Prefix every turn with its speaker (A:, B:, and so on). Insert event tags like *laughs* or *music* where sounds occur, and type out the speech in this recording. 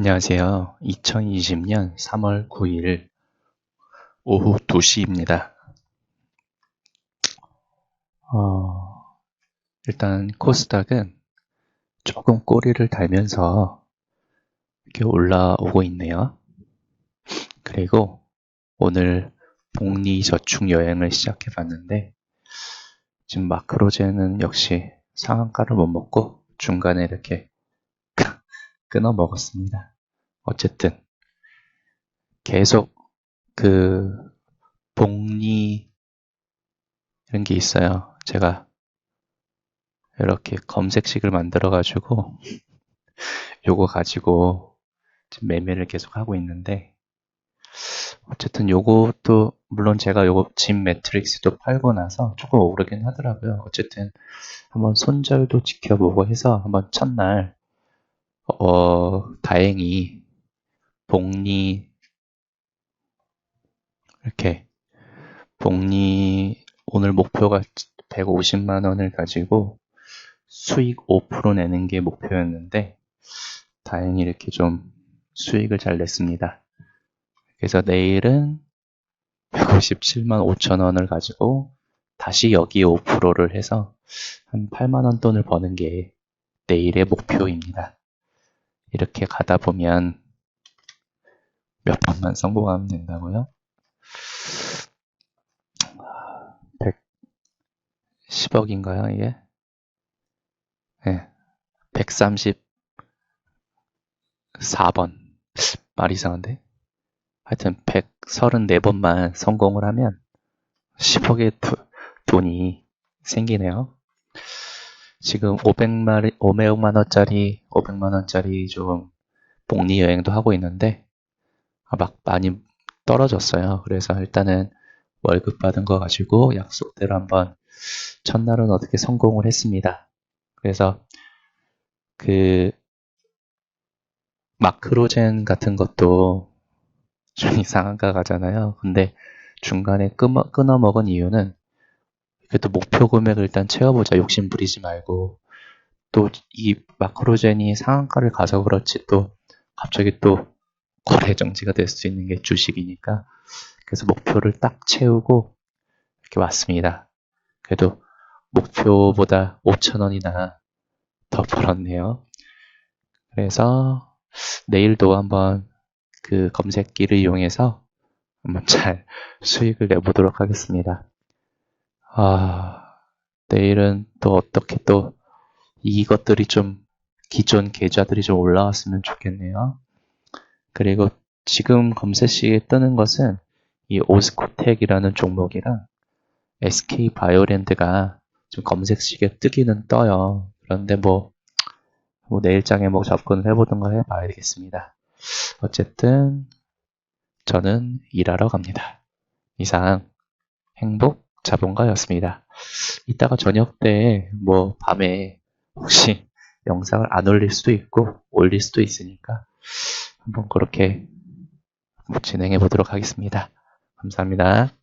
A: 안녕하세요. 2020년 3월 9일 오후 2시입니다. 어, 일단 코스닥은 조금 꼬리를 달면서 이렇게 올라오고 있네요. 그리고 오늘 복리 저축 여행을 시작해 봤는데 지금 마크로제는 역시 상한가를 못 먹고 중간에 이렇게 끊어 먹었습니다. 어쨌든 계속 그 복리 이런 게 있어요. 제가 이렇게 검색식을 만들어 가지고 *laughs* 요거 가지고 지금 매매를 계속 하고 있는데 어쨌든 요것도 물론 제가 요거 진 매트릭스도 팔고 나서 조금 오르긴 하더라고요. 어쨌든 한번 손절도 지켜보고 해서 한번 첫날 어, 다행히 복리 이렇게 복리 오늘 목표가 150만 원을 가지고 수익 5% 내는 게 목표였는데 다행히 이렇게 좀 수익을 잘 냈습니다. 그래서 내일은 157만 5천 원을 가지고 다시 여기에 5%를 해서 한 8만 원 돈을 버는 게 내일의 목표입니다. 이렇게 가다 보면 몇 번만 성공하면 된다고요? 110억인가요, 이게? 네. 134번. 말 이상한데? 하여튼 134번만 성공을 하면 10억의 돈이 생기네요. 지금 500만, 500만 원짜리, 500만 원짜리 좀 복리 여행도 하고 있는데, 아, 막 많이 떨어졌어요. 그래서 일단은 월급 받은 거 가지고 약속대로 한번 첫날은 어떻게 성공을 했습니다. 그래서 그 마크로젠 같은 것도 좀 *laughs* 이상한 가 가잖아요. 근데 중간에 끊어, 끊어 먹은 이유는 그래도 목표 금액을 일단 채워보자. 욕심 부리지 말고. 또 이 마크로젠이 상한가를 가서 그렇지 또 갑자기 또 거래 정지가 될 수 있는 게 주식이니까. 그래서 목표를 딱 채우고 이렇게 왔습니다. 그래도 목표보다 5천원이나 더 벌었네요. 그래서 내일도 한번 그 검색기를 이용해서 한번 잘 수익을 내보도록 하겠습니다. 아, 내일은 또 어떻게 또 이것들이 좀 기존 계좌들이 좀 올라왔으면 좋겠네요. 그리고 지금 검색시에 뜨는 것은 이 오스코텍이라는 종목이랑 SK 바이오랜드가 좀 검색시에 뜨기는 떠요. 그런데 뭐, 뭐 내일장에 뭐 접근을 해보든가 해봐야 되겠습니다. 어쨌든 저는 일하러 갑니다. 이상 행복 자본가였습니다. 이따가 저녁 때 뭐 밤에 혹시 영상을 안 올릴 수도 있고 올릴 수도 있으니까 한번 그렇게 진행해 보도록 하겠습니다. 감사합니다.